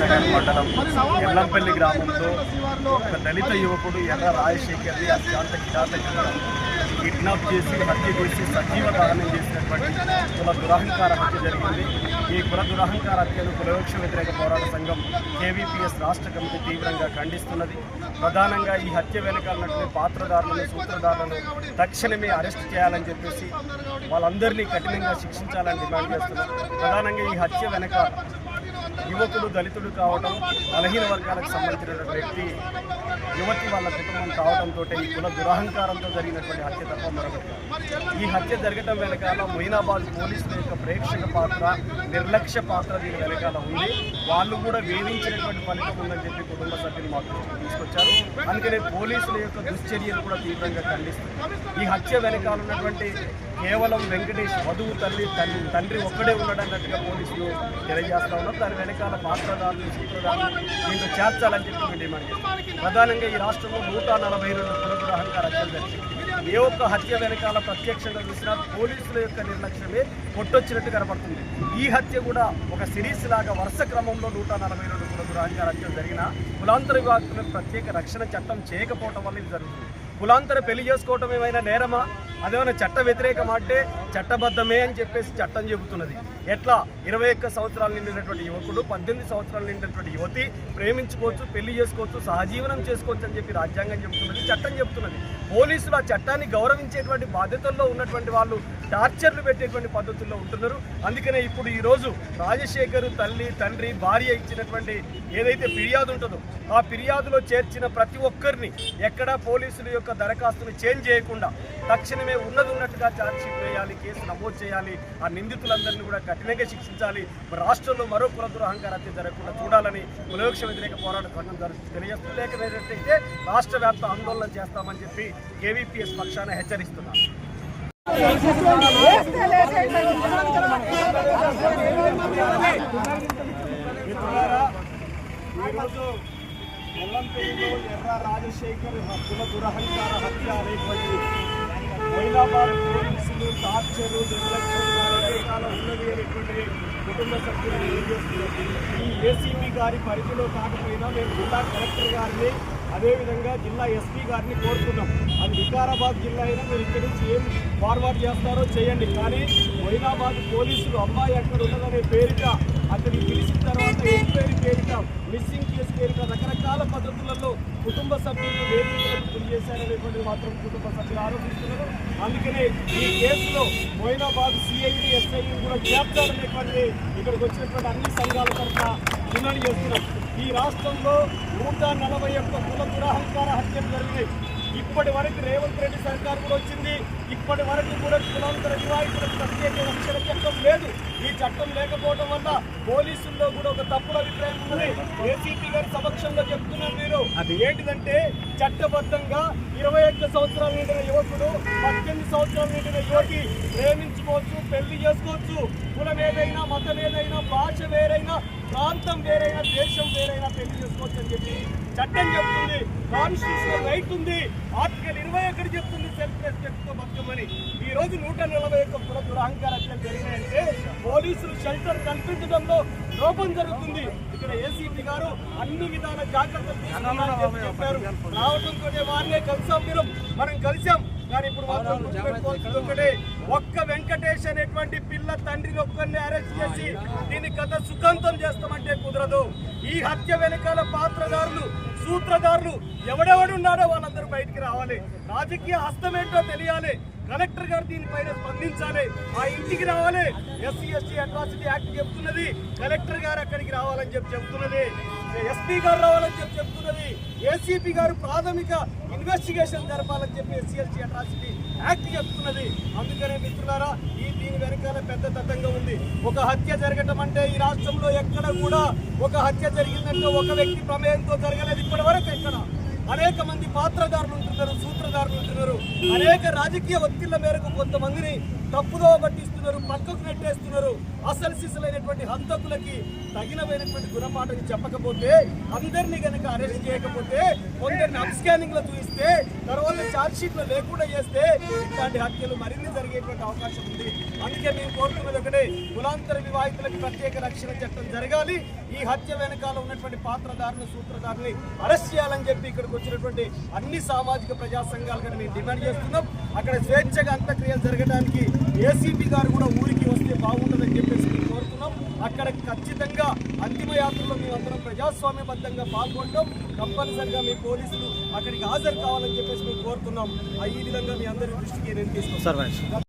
నగర్ మండలం ఎల్లంపల్లి గ్రామంలో ఒక దళిత యువకుడు ఎర్ర రాజశేఖర్ని అత్యంత కిరాతకంగా కిడ్నాప్ చేసి హత్య చేసి సజీవ దహనం చేసినటువంటి కుల దురహంకార హత్య జరిగింది. ఈ కుల దురహంకార హత్యను కులవృక్ష వ్యతిరేక పోరాట సంఘం కేవీపీఎస్ రాష్ట్ర కమిటీ తీవ్రంగా ఖండిస్తున్నది. ప్రధానంగా ఈ హత్య వెనకాలన్నటువంటి పాత్రదారులను సూత్రధారులను తక్షణమే అరెస్ట్ చేయాలని చెప్పేసి వాళ్ళందరినీ కఠినంగా శిక్షించాలని డిమాండ్ చేస్తున్నారు. ప్రధానంగా ఈ హత్య వెనక యువకుడు దళితుడు కావడం బలహీన వర్గాలకు సంబంధించినటువంటి వ్యక్తి యువతి వాళ్ళ కుటుంబం కావడంతో ఈ కుల దురహంకారంతో జరిగినటువంటి హత్య తప్ప మరొకటి ఈ హత్య జరగడం వెనకాల మొయినాబాద్ పోలీసుల యొక్క ప్రేక్షక పాత్ర నిర్లక్ష్య పాత్ర దీని వెనకాల ఉంది. వాళ్ళు కూడా వేధించినటువంటి ఫలితం ఉందని చెప్పి కుటుంబ సభ్యులు మాకు తీసుకొచ్చారు. అందుకనే పోలీసుల యొక్క దుశ్చర్యలు కూడా తీవ్రంగా ఖండిస్తుంది ఈ హత్య వెనకాల ఉన్నటువంటి కేవలం వెంకటేష్ వధువు తల్లి తల్లి తండ్రి ఒక్కడే ఉన్నాడన్నట్టుగా పోలీసులు తెలియజేస్తా ఉన్నారు. దాని వెనకాల పాత్రదారులు సూత్రధారులు దీంట్లో చేర్చాలని చెప్పి మేము డిమాండ్ చేస్తాం ప్రధానంగా ఈ రాష్ట్రంలో నూట నలభై రెండు పునరుగ్రహంగా అహంకార హత్యలు జరిగాయి ఏ ఒక్క హత్య వెనకాల ప్రత్యక్షంగా చూసినా పోలీసుల యొక్క నిర్లక్ష్యమే కొట్టొచ్చినట్టు కనపడుతుంది. ఈ హత్య కూడా ఒక సిరీస్ లాగా వరుస క్రమంలో నూట నలభై రెండు కులకుల హత్యలు జరిగిన కులాంతర విభాగంలో ప్రత్యేక రక్షణ చట్టం చేయకపోవడం వల్ల ఇది జరుగుతుంది. కులాంతర పెళ్ళి చేసుకోవటం ఏమైనా నేరమా? అదేమన్నా చట్ట వ్యతిరేకం అంటే చట్టబద్ధమే అని చెప్పేసి చట్టం చెబుతున్నది. ఎట్లా ఇరవై ఒక్క సంవత్సరాలు నిండినటువంటి యువకుడు పద్దెనిమిది సంవత్సరాలు నిండినటువంటి యువతి ప్రేమించుకోవచ్చు పెళ్ళి చేసుకోవచ్చు సహజీవనం చేసుకోవచ్చు అని చెప్పి రాజ్యాంగం చెబుతున్నది చట్టం చెబుతున్నది. పోలీసులు ఆ చట్టాన్ని గౌరవించేటువంటి బాధ్యతల్లో ఉన్నటువంటి వాళ్ళు టార్చర్లు పెట్టేటువంటి పద్ధతుల్లో ఉంటున్నారు. అందుకనే ఇప్పుడు ఈరోజు రాజశేఖర్ తల్లి తండ్రి భార్య ఇచ్చినటువంటి ఏదైతే ఫిర్యాదు ఉంటుందో ఆ ఫిర్యాదులో చేర్చిన ప్రతి ఒక్కరిని ఎక్కడా పోలీసుల యొక్క దరఖాస్తును చేంజ్ చేయకుండా తక్షణమే ఉన్నది ఉన్నట్టుగా ఛార్జ్షీట్ వేయాలి కేసు నమోదు చేయాలి ఆ నిందితులందరినీ కూడా కఠినంగా శిక్షించాలి. రాష్ట్రంలో మరో కుల దురహంకార హత్య జరగకుండా చూడాలని కులవృక్ష వ్యతిరేక పోరాట సంఘం జరుగుతుంది తెలియజేస్తూ లేకపోతే రాష్ట్ర వ్యాప్త ఆందోళన చేస్తామని చెప్పి కేవీపీఎస్ పక్షాన హెచ్చరిస్తున్నారు. మిత్రులారా, ఈరోజు ఎర్ర రాజశేఖర్ హక్కుల దురహంకార హత్య అనేటువంటి హైదరాబాద్ పోలీసులు టార్చర్ నిర్లక్ష్యం ఉన్నది అనేటువంటి కుటుంబ సభ్యులు ఏం చేస్తున్నారు? ఈ ఏసీబీ గారి పరిధిలో కాకపోయినా మేము జిల్లా కలెక్టర్ గారిని అదేవిధంగా జిల్లా ఎస్పీ గారిని కోరుతున్నాం. అది వికారాబాద్ జిల్లా అయినా మీరు ఇక్కడి నుంచి ఏం ఫార్వర్డ్ చేస్తారో చేయండి. కానీ మొయినాబాద్ పోలీసులు అమ్మాయి ఎక్కడ ఉన్నదనే పేరిట అతన్ని పిలిచిన తర్వాత ఎంక్వైరీ పేరిట మిస్సింగ్ కేసు పేరిట రకరకాల పద్ధతులలో కుటుంబ సభ్యులు వేదికలకు చేశారనేటువంటిది మాత్రం కుటుంబ సభ్యులు ఆరోపిస్తున్నారు. అందుకనే ఈ కేసులో మోయినాబాద్ సిఐడి ఎస్ఐ కూడా చేర్చాలనేటువంటి ఇక్కడికి వచ్చినటువంటి అన్ని సంఘాల తరఫున డిమాండ్ చేస్తున్నాం. ఈ రాష్ట్రంలో నూట నలభై ఒక్క కుల దురహంకార హత్యలు జరిగినాయి. ఇప్పటి వరకు రేవంత్ రెడ్డి సర్కార్ కూడా వచ్చింది. ఇప్పటి వరకు కూడా కులాంతర వివాహితులకు ప్రత్యేక రక్షణ చట్టం లేదు. ఈ చట్టం లేకపోవడం వల్ల పోలీసుల్లో కూడా ఒక తప్పుడు అభిప్రాయం ఉన్నది. ఏసీపీ గారి సమక్షంలో చెప్తున్నారు మీరు. అది. ఏంటిదంటే చట్టబద్ధంగా ఇరవై ఒక్క సంవత్సరాల నిండిన యువకుడు పద్దెనిమిది సంవత్సరాల నిండిన యువతి ప్రేమించుకోవచ్చు పెళ్ళి చేసుకోవచ్చు. కులం ఏదైనా మతం ఏదైనా భాష వేరైనా ప్రాంతం వేరైనా దేశం వేరైనా పెళ్ళి చేసుకోవచ్చు అని చెప్పి చట్టం చెప్తుంది కాన్స్టిట్యూషన్ రైట్ ఉంది. ఆర్టికల్ ఇరవై ఒకటి చెప్తుంది సెల్ఫ్ రెస్పెక్ట్తో బతుకమని ఈ రోజు నూట నలభై ఒక్క కుల దురహంకార హత్యలు జరిగినాయంటే పోలీసులు షెల్టర్ కల్పించడంలో లోపం జరుగుతుంది. ఇక్కడ ఏసీపీ గారు అన్ని విధాల జాగ్రత్తలు తీసుకున్నారని చెప్పి చెప్పారు. రావడంతోనే వారినే కలిసాం మీరు. మనం కలిసాం. కానీ ఇప్పుడు మాత్రం గుర్తుపెట్టుకోవాల్సింది ఒక్క వెంకటేష్ అనేటువంటి పిల్ల తండ్రిని ఒక్కరిని అరెస్ట్ చేసి దీన్ని కథ సుఖాంతం చేస్తామంటే కుదరదు. ఈ హత్య వెనకాల పాత్రదారులు సూత్రధారులు ఎవడెవడున్నాడో వాళ్ళందరూ బయటికి రావాలి. రాజకీయ హస్తం ఏంటో తెలియాలి. కలెక్టర్ గారు దీనిపైన స్పందించాలి. ఆ ఇంటికి రావాలి. ఎస్సీ ఎస్టీ అట్రాసిటీ యాక్ట్ చెప్తున్నది. కలెక్టర్ గారు అక్కడికి రావాలని చెప్పి చెప్తున్నది. ఎస్పీ గారు రావాలని చెప్పి చెప్తున్నది. ఏసీపీ గారు ప్రాథమిక ఇన్వెస్టిగేషన్ జరపాలని చెప్పి ఎస్సీ ఎస్టీ అట్రాసిటీ యాక్ట్ చెప్తున్నది. అందుకనే మిత్రులారా ఈ దీని వెనకాల పెద్ద తతంగా ఉంది. ఒక హత్య జరగటం అంటే ఈ రాష్ట్రంలో ఎక్కడ కూడా ఒక హత్య జరిగిందంటే ఒక వ్యక్తి ప్రమేయంతో జరగలేదు ఇప్పటి వరకు ఎక్కడ. అనేక మంది పాత్రదారులు ఉంటున్నారు సూత్రధారులు ఉంటున్నారు. అనేక రాజకీయ ఒత్తిళ్ళ మేరకు కొంతమందిని తప్పుదో పట్టిస్తున్నారు పక్కకు నెట్టేస్తున్నారు. అసలు సిసలైనటువంటి హంతకులకి తగినమైనటువంటి గుణపాఠం చెప్పకపోతే అందరినీ గనక అరెస్ట్ చేయకపోతే కొందరిని అప్స్కానింగ్లో చూపిస్తే తర్వాత ఛార్జ్ షీట్లో లేకుండా చేస్తే ఇట్లాంటి హత్యలు మరిన్ని జరిగేటువంటి అవకాశం ఉంది. అందుకే మేము కోరుతున్నది ఒకటే కులాంతర వివాహితులకు ప్రత్యేక రక్షణ చట్టం జరగాలి. ఈ హత్య వెనకాల ఉన్నటువంటి పాత్రధారులు సూత్రధారుని అరెస్ట్ చేయాలని చెప్పి ఇక్కడికి వచ్చినటువంటి అన్ని సామాజిక ప్రజా సంఘాలు కానీ మేము డిమాండ్ చేస్తున్నాం. అక్కడ స్వేచ్ఛగా అంత్యక్రియలు జరగడానికి ఏసీపీ గారు కూడా ఊరికి వస్తే బాగుంటుందని చెప్పేసి మేము కోరుతున్నాం. అక్కడ ఖచ్చితంగా అంతిమ యాత్రలో మేమందరం ప్రజాస్వామ్యబద్ధంగా పాల్గొంటాం. తప్పనిసరిగా మీ పోలీసులు అక్కడికి హాజరు కావాలని చెప్పేసి మేము కోరుతున్నాం. ఈ విధంగా మీ అందరి దృష్టికి నేను తీసుకొస్తాం